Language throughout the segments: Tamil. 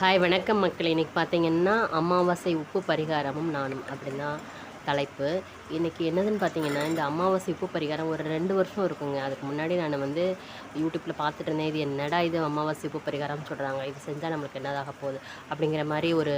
ஹாய் வணக்கம் மக்கள். இன்றைக்கி பார்த்தீங்கன்னா அமாவாசை உப்பு பரிகாரமும் நானும் அப்படின்னா தலைப்பு. இன்றைக்கி என்னதுன்னு பார்த்தீங்கன்னா இந்த அமாவாசை உப்பு பரிகாரம் ஒரு ரெண்டு வருஷம் இருக்குங்க. அதுக்கு முன்னாடி நான் வந்து யூடியூப்பில் பார்த்துட்டு இருந்தேன் இது என்னடா இது அமாவாசை உப்பு பரிகாரம்னு சொல்கிறாங்க இது செஞ்சால் நம்மளுக்கு என்னதாக போகுது? அப்படிங்கிற மாதிரி ஒரு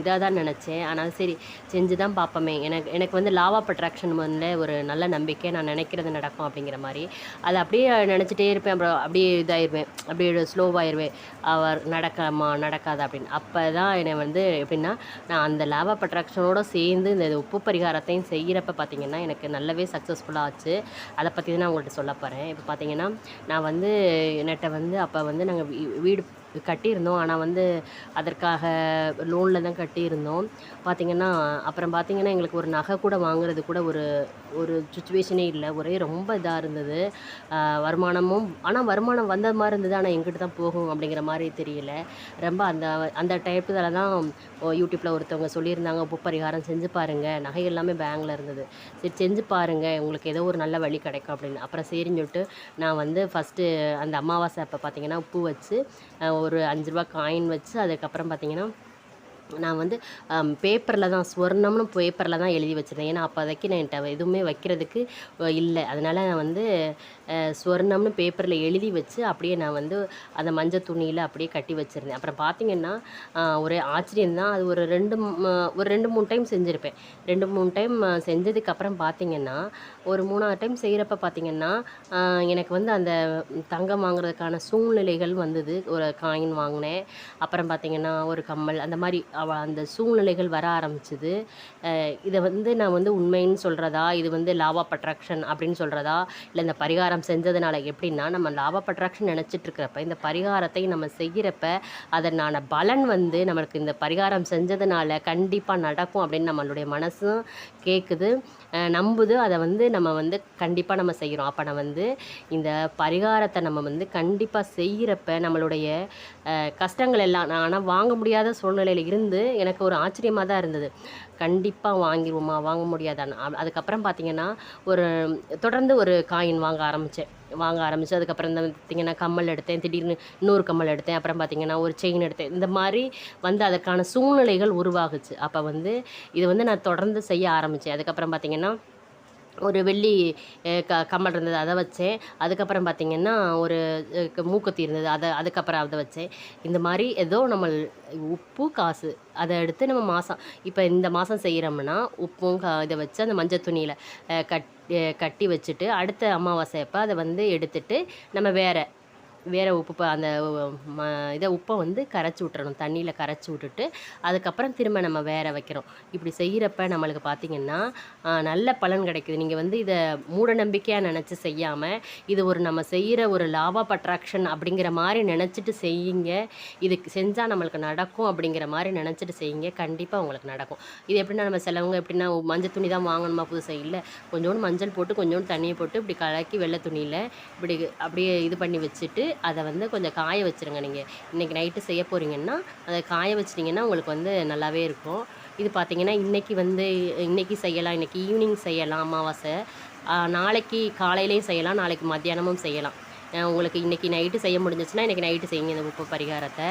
இதாக தான் நினச்சேன். ஆனால் சரி செஞ்சு தான் பார்ப்போமே. எனக்கு எனக்கு வந்து லாவா அட்ராக்ஷன் வந்து ஒரு நல்ல நம்பிக்கை நான் நினைக்கிறது நடக்கும் அப்படிங்கிற மாதிரி. அதை அப்படியே நினச்சிட்டே இருப்பேன். அப்புறம் அப்படியே இதாகிருவேன் அப்படியே ஸ்லோவாகிடுவேன் அவர் நடக்காமா நடக்காது அப்படின்னு. அப்போ தான் என்னை வந்து எப்படின்னா நான் அந்த லாவா அட்ராக்ஷனோடு சேர்ந்து இந்த உப்பு பரிகாரத்தையும் செய்கிறப்ப பார்த்தீங்கன்னா எனக்கு நல்லாவே சக்ஸஸ்ஃபுல்லாக ஆச்சு. அதை பற்றி தான் நான் உங்கள்கிட்ட சொல்ல போகிறேன் இப்போ பார்த்தீங்கன்னா நான் வந்து என்னட்ட வந்து அப்போ வந்து நாங்கள் வீடு கட்டியிருந்தோம். ஆனால் வந்து அதற்காக லோனில் தான் கட்டியிருந்தோம். பார்த்திங்கன்னா அப்புறம் பார்த்திங்கன்னா எங்களுக்கு ஒரு நகை கூட வாங்குறது கூட ஒரு ஒரு சுச்சுவேஷனே இல்லை. ஒரே ரொம்ப இதாக இருந்தது. வருமானமும் ஆனால் வருமானம் வந்த மாதிரி இருந்தது. ஆனால் எங்கிட்ட தான் போகும் அப்படிங்கிற மாதிரி தெரியல. ரொம்ப அந்த அந்த டைப்பில் தான் யூடியூப்பில் ஒருத்தவங்க சொல்லியிருந்தாங்க உப்பு பரிகாரம் செஞ்சு பாருங்கள் நகை எல்லாமே பேங்கில் இருந்தது. சரி செஞ்சு பாருங்கள் உங்களுக்கு ஏதோ ஒரு நல்ல வழி கிடைக்கும். அப்படின்னு. அப்புறம் சரின்னு சொல்லிட்டு நான் வந்து ஃபஸ்ட்டு அந்த அமாவாசை அப்போ பார்த்தீங்கன்னா உப்பு வச்சு ஒரு அஞ்சு ரூபா காயின் வச்சு அதுக்கப்புறம் பார்த்தீங்கன்னா நான் வந்து பேப்பரில் தான் ஸ்வர்ணம்னு பேப்பரில் தான் எழுதி வச்சுருந்தேன். ஏன்னா அப்போதைக்கு நான் என்கிட்ட எதுவுமே வைக்கிறதுக்கு இல்லை. அதனால் நான் வந்து ஸ்வர்ணம்னு பேப்பரில் எழுதி வச்சு அப்படியே நான் வந்து அந்த மஞ்சள் துணியில் அப்படியே கட்டி வச்சுருந்தேன். அப்புறம் பார்த்தீங்கன்னா ஒரு ஆச்சரியம் தான். அது ஒரு ரெண்டு ஒரு ரெண்டு மூணு டைம் செஞ்சுருப்பேன். ரெண்டு மூணு டைம் செஞ்சதுக்கப்புறம் பார்த்தீங்கன்னா ஒரு மூணாவது டைம் செய்கிறப்ப பார்த்தீங்கன்னா எனக்கு வந்து அந்த தங்கம் வாங்குறதுக்கான சூழ்நிலைகள் வந்தது. ஒரு காயின் வாங்கினேன். அப்புறம் பார்த்தீங்கன்னா ஒரு கம்மல் அந்த மாதிரி அவ அந்த சூழ்நிலைகள் வர ஆரம்பிச்சுது. இதை வந்து நான் வந்து உண்மைன்னு சொல்கிறதா இது வந்து லாவா பட்ராக்ஷன் அப்படின்னு சொல்கிறதா இல்லை இந்த பரிகாரம் செஞ்சதுனால எப்படின்னா நம்ம லாவா பட்ராக்ஷன் நினச்சிட்டு இருக்கிறப்ப இந்த பரிகாரத்தை நம்ம செய்கிறப்ப அதனான பலன் வந்து நம்மளுக்கு இந்த பரிகாரம் செஞ்சதுனால கண்டிப்பாக நடக்கும் அப்படின்னு நம்மளுடைய மனசும் கேட்குது நம்புது. அதை வந்து நம்ம வந்து கண்டிப்பாக நம்ம செய்கிறோம் அப்போ நான் வந்து இந்த பரிகாரத்தை நம்ம வந்து கண்டிப்பாக செய்கிறப்ப நம்மளுடைய கஷ்டங்கள் எல்லாம் ஆனால் வாங்க முடியாத சூழ்நிலையில் இருந்து எனக்கு ஒரு ஆச்சரியமாக தான் இருந்தது. கண்டிப்பாக வாங்கிடுவோமா வாங்க முடியாதான்னு. அதுக்கப்புறம் பார்த்தீங்கன்னா ஒரு தொடர்ந்து ஒரு காயின் வாங்க ஆரம்பித்தேன் வாங்க ஆரம்பித்து அதுக்கப்புறம் இந்த பார்த்திங்கன்னா கம்மல் எடுத்தேன். திடீர்னு இன்னொரு கம்மல் எடுத்தேன். அப்புறம் பார்த்திங்கன்னா ஒரு செயின் எடுத்தேன். இந்த மாதிரி வந்து அதற்கான சூழ்நிலைகள் உருவாகுச்சு. அப்போ வந்து இது வந்து நான் தொடர்ந்து செய்ய ஆரம்பித்தேன் அதுக்கப்புறம் பார்த்திங்கன்னா ஒரு வெள்ளி க கம்மல் இருந்தது அதை வச்சேன். அதுக்கப்புறம் பார்த்திங்கன்னா ஒரு மூக்கத்தி மூக்குத்தி இருந்தது அதை அதுக்கப்புறம் அதை வச்சேன். இந்த மாதிரி ஏதோ நம்ம உப்பு காசு அதை எடுத்து நம்ம மாதம் இப்போ இந்த மாதம் செய்கிறோம்னா உப்பும் கா இதை வச்சு அந்த மஞ்சள் துணியில் கட் கட்டி வச்சுட்டு அடுத்த அமாவாசை அப்போ அதை வந்து எடுத்துட்டு நம்ம வேற வேற உப்பு அந்த ம இதை உப்பை வந்து கரைச்சி விட்டுறணும். தண்ணியில் கரைச்சி விட்டுட்டு அதுக்கப்புறம் திரும்ப நம்ம வேற வைக்கிறோம். இப்படி செய்கிறப்ப நம்மளுக்கு பார்த்திங்கன்னா நல்ல பலன் கிடைக்குது. நீங்கள் வந்து இதை மூட நம்பிக்கையாக நினச்சி செய்யாமல் இது ஒரு நம்ம செய்கிற ஒரு லாவா அட்ராக்ஷன் அப்படிங்கிற மாதிரி நினச்சிட்டு செய்யுங்க. இதுக்கு செஞ்சால் நம்மளுக்கு நடக்கும் அப்படிங்கிற மாதிரி நினச்சிட்டு செய்யுங்க. கண்டிப்பாக உங்களுக்கு நடக்கும். இது எப்படின்னா நம்ம சிலவங்க எப்படின்னா மஞ்சள் துணி தான் வாங்கணுமா புதுசாக இல்லை கொஞ்சோண்டு மஞ்சள் போட்டு கொஞ்சோண்டு தண்ணியை போட்டு இப்படி கலக்கி வெள்ளை துணியில் இப்படி அப்படியே இது பண்ணி வச்சுட்டு அதை வந்து கொஞ்சம் காய வச்சுருங்க நீங்கள் இன்றைக்கி நைட்டு செய்ய போகிறீங்கன்னா அதை காய வச்சிட்டிங்கன்னா உங்களுக்கு வந்து நல்லாவே இருக்கும். இது பார்த்தீங்கன்னா இன்றைக்கி வந்து இன்றைக்கி செய்யலாம். இன்றைக்கி ஈவினிங் செய்யலாம் அமாவாசை. நாளைக்கு காலையிலையும் செய்யலாம் நாளைக்கு மத்தியானமும் செய்யலாம். உங்களுக்கு இன்றைக்கி நைட்டு செய்ய முடிஞ்சிச்சுன்னா இன்றைக்கி நைட்டு செய்யுங்க இந்த உப்பு பரிகாரத்தை.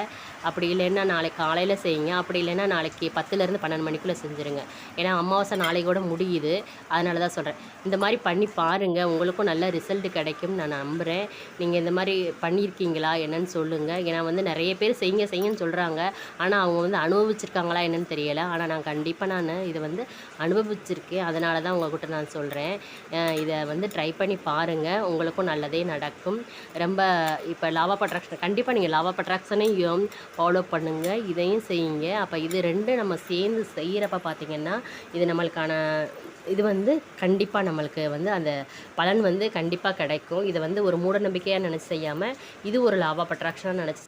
அப்படி இல்லைன்னா நாளைக்கு காலையில் செய்யுங்க. அப்படி இல்லைன்னா நாளைக்கு பத்துலேருந்து பன்னெண்டு மணிக்குள்ளே செஞ்சுருங்க. ஏன்னா அமாவாசை நாளைக்கூட முடியுது. அதனால தான் சொல்கிறேன் இந்த மாதிரி பண்ணி பாருங்கள் உங்களுக்கும் நல்ல ரிசல்ட் கிடைக்கும். நான் நம்புகிறேன் நீங்கள் இந்த மாதிரி பண்ணியிருக்கீங்களா? என்னன்னு சொல்லுங்கள் ஏன்னா வந்து நிறைய பேர் செய்யுங்க செய்யுங்கன்னு சொல்கிறாங்க ஆனால் அவங்க வந்து அனுபவிச்சிருக்காங்களா என்னன்னு தெரியலை. ஆனால் நான் கண்டிப்பாக நான் இதை வந்து அனுபவிச்சிருக்கேன். அதனால தான் உங்கள்கிட்ட நான் சொல்கிறேன் இதை வந்து ட்ரை பண்ணி பாருங்கள் உங்களுக்கும் நல்லதே நடக்கும். ரொம்ப இப்போ லாவா பட்ராக்ஷன் கண்டிப்பாக நீங்கள் லாவா பட்ராக்ஷனையும் ஃபாலோ பண்ணுங்கள் இதையும் செய்யுங்க. அப்போ இது ரெண்டும் நம்ம சேர்ந்து செய்கிறப்ப பார்த்தீங்கன்னா இது நம்மளுக்கான இது வந்து கண்டிப்பாக நம்மளுக்கு வந்து அந்த பலன் வந்து கண்டிப்பாக கிடைக்கும். இதை வந்து ஒரு மூட நம்பிக்கையாக நினச்சி செய்யாமல் இது ஒரு லாவா பட்ராக்ஷனாக நினச்சி